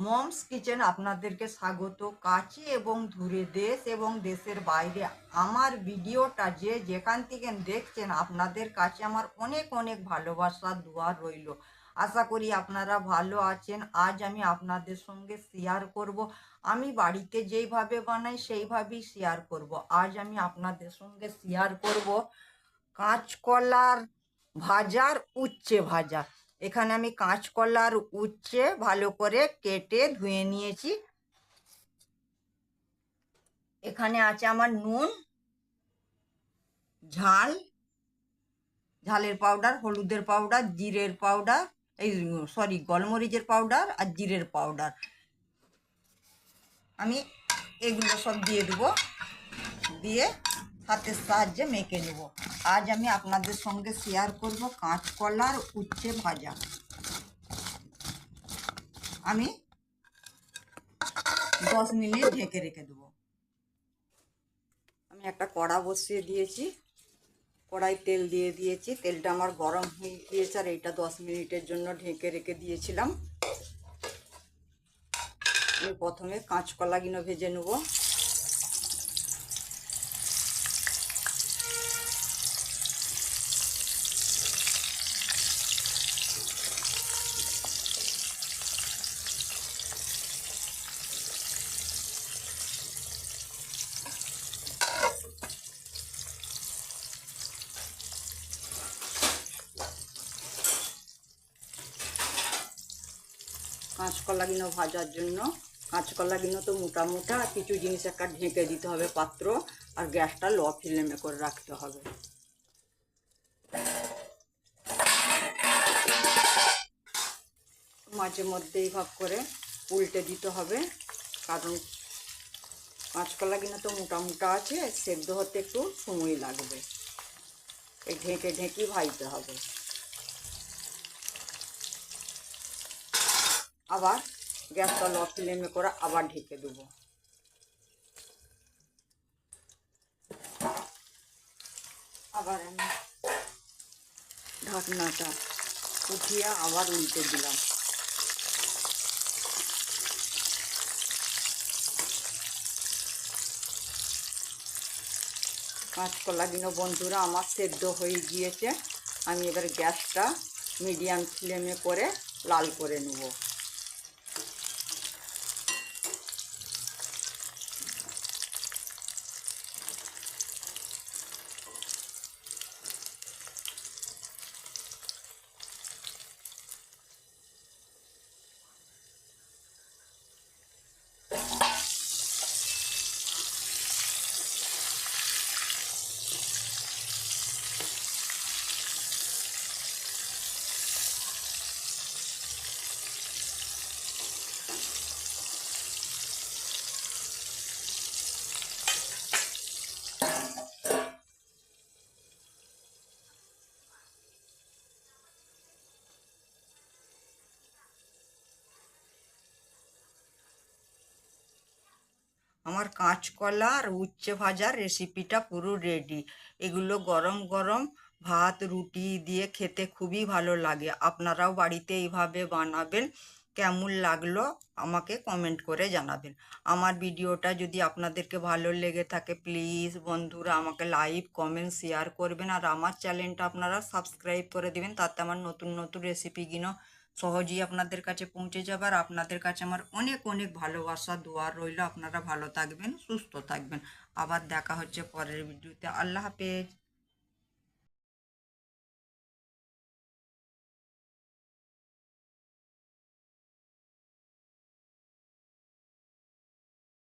Moms kitchen আপনাদেরকে স্বাগত। কাছে এবং দূরে দেশ এবং দেশের বাইরে। আমার ভিডিওটা যে যেখান থেকে দেখছেন, আপনাদের কাছে আমার অনেক অনেক ভালোবাসা, দোয়া রইল। আশা করি আপনারা ভালো আছেন। আজ আমি আপনাদের সঙ্গে শেয়ার করব। আমি বাড়িতে যেইভাবে বানাই, সেইভাবেই শেয়ার করব। আজ আমি আপনাদের সঙ্গে শেয়ার করব কাঁচকলার ভাজার উচ্ছে ভাজা। এখানে আমি কাঁচকলার উচ্ছে ভালো করে কেটে ধুয়ে নিয়েছি। এখানে আছে আমার নুন, ঝাল, ঝালের পাউডার, হলুদের পাউডার, জিরের পাউডার, এই সরি গোলমরিচের পাউডার আর জিরের পাউডার। আমি এগুলো সব দিয়ে দেবো। দিয়ে হাতের সাহায্যে মেখে নেব। আজ আমি আপনাদের সঙ্গে শেয়ার করব কাঁচকলার উচ্ছে ভাজা। আমি দশ মিনিট ঢেকে রেখে দেবো। আমি একটা কড়া বসিয়ে দিয়েছি। কড়াই তেল দিয়ে দিয়েছি। তেলটা আমার গরম হয়ে গিয়েছে আর এইটা দশ মিনিটের জন্য ঢেকে রেখে দিয়েছিলাম। আমি প্রথমে কাঁচকলাগুলো ভেজে নেব। কাঁচকলাগুলো ভাজার জন্য। কাঁচকলাগুলো তো মোটা মোটা কিছু জিনিস একটা ঢেকে দিতে হবে পাত্র, আর গ্যাসটা লো ফ্লেমে করে রাখতে হবে। মাঝে মধ্যে এইভাব করে উল্টে দিতে হবে, কারণ কাঁচকলাগুলো তো মোটা মোটা আছে, সেদ্ধ হতে একটু সময় লাগবে। এই ঢেকে ঢেকে ভাজতে হবে। আবার গ্যাসটা লো ফ্লেমে করে আবার ঢেকে দেবো। আবার আমি ঢাকনাটা উঠিয়ে আবার উল্টে দিলাম। কাঁচকলাগুলো বন্ধুরা, আমার সেদ্ধ হয়ে গিয়েছে। আমি এবার গ্যাসটা মিডিয়াম ফ্লেমে করে লাল করে নেব। আমার কাঁচকলা আর উচ্ছে ভাজার রেসিপিটা পুরো রেডি এগুলো গরম গরম ভাত, রুটি দিয়ে খেতে খুবই ভালো লাগে। আপনারাও বাড়িতে এইভাবে বানাবেন, কেমন লাগল আমাকে কমেন্ট করে জানাবেন। আমার ভিডিওটা যদি আপনাদেরকে ভালো লেগে থাকে প্লিজ বন্ধুরা আমাকে লাইক কমেন্ট শেয়ার করবেন। আর আমার চ্যানেলটা আপনারা সাবস্ক্রাইব করে দেবেন, তাতে আমার নতুন নতুন রেসিপিগুলো সহজেই আপনাদের কাছে পৌঁছে যাবে আর আপনাদের কাছে আমার অনেক অনেক ভালোবাসা দোয়ার রইল। আপনারা ভালো থাকবেন, সুস্থ থাকবেন। আবার দেখা হচ্ছে পরের ভিডিওতে। আল্লাহ হাফেজ।